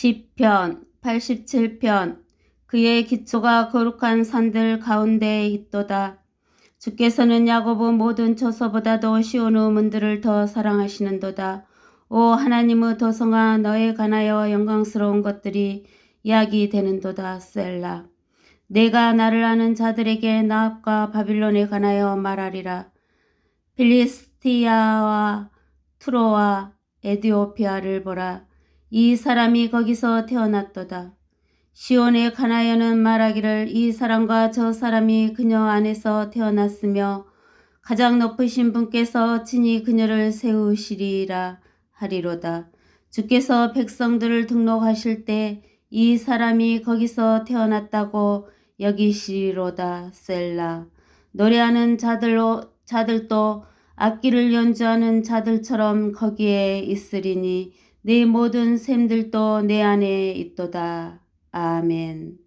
시편 87편 그의 기초가 거룩한 산들 가운데에 있도다. 주께서는 야고보 모든 처소보다도 시온의 문들을 더 사랑하시는도다. 오 하나님의 도성아 너에 관하여 영광스러운 것들이 이야기되는도다. 셀라. 내가 나를 아는 자들에게 나합과 바빌론에 관하여 말하리라. 필리스티아와 투로와 에디오피아를 보라. 이 사람이 거기서 태어났도다. 시온에 관하여는 말하기를 이 사람과 저 사람이 그녀 안에서 태어났으며 가장 높으신 분께서 친히 그녀를 세우시리라 하리로다. 주께서 백성들을 등록하실 때 이 사람이 거기서 태어났다고 여기시리로다 셀라. 노래하는 자들로 자들도 악기를 연주하는 자들처럼 거기에 있으리니 내 모든 샘들도 내 안에 있도다. 아멘.